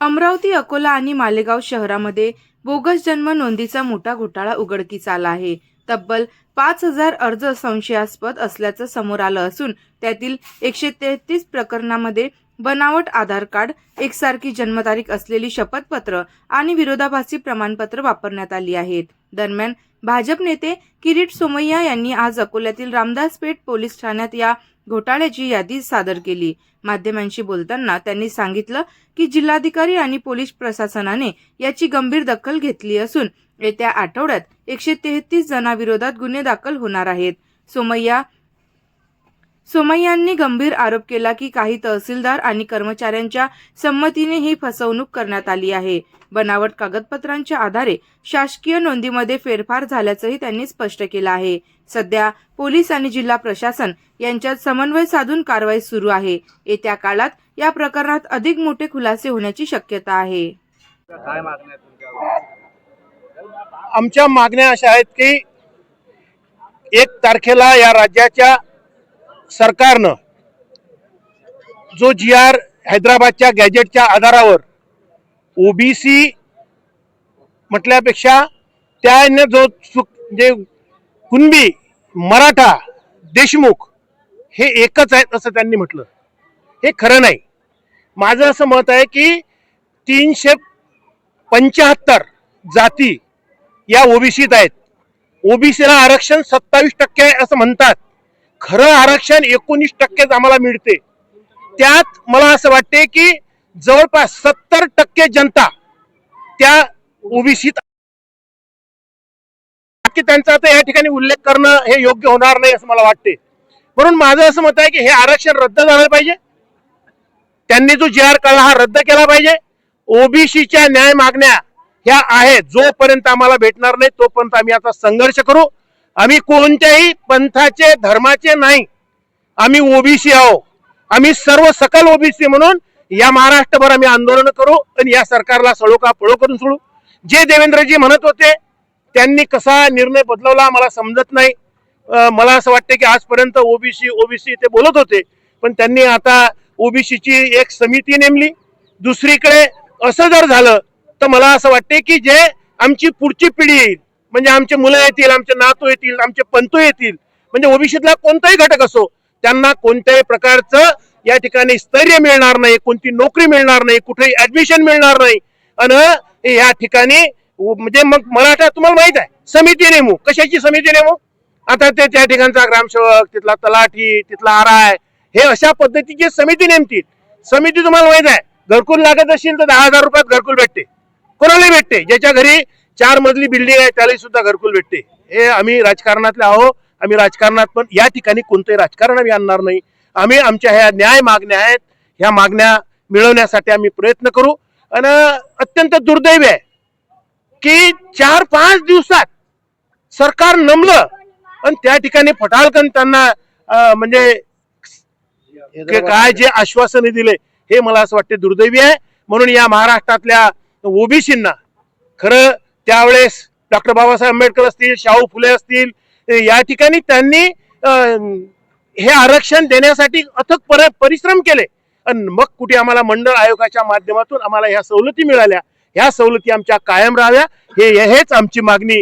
अमरावती अकोला आणि मालेगाव शहरामध्ये बोगस जन्म नोंदीचा मोठा घोटाळा उघडकीस आला आहे. तब्बल पाच हजार अर्ज संशयास्पद असल्याचं समोर आलं असून त्यातील एकशे तेहतीस प्रकरणामध्ये बनावट आधार कार्ड एकसारखी जन्मतारीख असलेली शपथपत्र आणि विरोधाभासी प्रमाणपत्र वापरण्यात आली आहेत. दरम्यान भाजप नेते किरीट सोमय्या यांनी आज अकोल्यातील रामदासपेठ पोलीस ठाण्यात या घोटाळ्याची यादी सादर केली. माध्यमांशी बोलताना त्यांनी सांगितलं की जिल्हाधिकारी आणि पोलीस प्रशासनाने याची गंभीर दखल घेतली असून येत्या आठवड्यात एकशे तेहतीस जणांविरोधात गुन्हे दाखल होणार आहेत. सोमय्या सोमय्यांनी गंभीर आरोप केला की काही तहसीलदार आणि कर्मचाऱ्यांच्या संमतीने ही फसवणूक करण्यात आली आहे. बनावट कागदपत्रांच्या आधारे शासकीय नोंदीमध्ये फेरफार झाल्याचंही त्यांनी स्पष्ट केलं आहे. सध्या पोलीस आणि जिल्हा प्रशासन यांच्यात समन्वय साधून कारवाई सुरू आहे. येत्या काळात या प्रकरणात अधिक मोठे खुलासे होण्याची शक्यता आहे. आमच्या मागण्या अशा आहेत की एक तारखेला या राज्याच्या सरकारनं जो जी आर हैदराबादच्या गॅजेटच्या आधारावर ओबीसी म्हटल्यापेक्षा त्याने जो चुक जे कुणबी मराठा देशमुख हे एकच आहेत असं त्यांनी म्हटलं. हे खरं नाही. माझं असं मत आहे की तीनशे पंच्याहत्तर जाती या ओबीसीत आहेत. ओबीसीला आरक्षण सत्तावीस टक्के आहे असं म्हणतात. खरं आरक्षण एकोणीस टक्केच आम्हाला मिळते. त्यात मला असं वाटते की जवळपास सत्तर टक्के जनता त्या ओबीसीत त्यांचा आता या ठिकाणी उल्लेख करणं हे योग्य होणार नाही असं मला वाटते म्हणून माझं असं मत आहे की हे आरक्षण रद्द झालं पाहिजे. त्यांनी जो जे आर काढला हा रद्द केला पाहिजे. ओबीसीच्या न्याय मागण्या ह्या आहेत. जोपर्यंत आम्हाला भेटणार नाही तोपर्यंत आम्ही आता संघर्ष करू. आम्ही कोणत्याही पंथाचे धर्माचे नाही. आम्ही ओबीसी आहो आम्ही सर्व सकल ओबीसी म्हणून या महाराष्ट्रभर आम्ही आंदोलन करू आणि या सरकारला सळो का पळो करून सोडू. जे देवेंद्रजी म्हणत होते त्यांनी कसा निर्णय बदलवला मला समजत नाही. मला असं वाटतं की आजपर्यंत ओबीसी ओबीसी ते बोलत होते पण त्यांनी आता ओबीसीची एक समिती नेमली. दुसरीकडे असं जर झालं तर मला असं वाटते की जे आमची पुढची पिढी येईल म्हणजे आमचे मुलं येतील आमचे नातू येतील आमचे पंतू येतील. म्हणजे ओबीसीतला कोणताही घटक असो त्यांना कोणत्याही प्रकारचं या ठिकाणी स्थैर्य मिळणार नाही कोणती नोकरी मिळणार नाही कुठेही ऍडमिशन मिळणार नाही. आणि या ठिकाणी म्हणजे मग मराठा तुम्हाला माहीत आहे समिती नेमू. कशाची समिती नेमू? आता ते त्या ठिकाणचा ग्रामसेवक तिथला तलाठी तिथला आराय हे अशा पद्धतीची समिती नेमतील. समिती तुम्हाला माहीत आहे घरकुल लागत असेल तर दहा हजार रुपयात घरकुल भेटते. कोणालाही भेटते ज्याच्या घरी चार मजली बिल्डिंग आहे त्यालाही सुद्धा घरकुल भेटते. हे आम्ही राजकारणातले आहो आम्ही राजकारणात पण या ठिकाणी कोणतंही राजकारण आम्ही आणणार नाही. आम्ही आमच्या ह्या न्याय मागण्या आहेत. ह्या मागण्या मिळवण्यासाठी आम्ही प्रयत्न करू. आणि अत्यंत दुर्दैव आहे की चार पाच दिवसात सरकार नमलं आणि त्या ठिकाणी फटाळकन त्यांना म्हणजे काय जे आश्वासने दिले हे मला असं वाटते दुर्दैवी आहे. म्हणून या महाराष्ट्रातल्या ओबीसींना खरं त्यावेळेस डॉक्टर बाबासाहेब आंबेडकर असतील शाहू फुले असतील या ठिकाणी त्यांनी हे आरक्षण देण्यासाठी अथक पर- परिश्रम केले. आणि मग कुठे आम्हाला मंडळ आयोगाच्या माध्यमातून आम्हाला ह्या सवलती मिळाल्या. ह्या सवलती आमच्या कायम राहाव्या. हे हेच आमची मागणी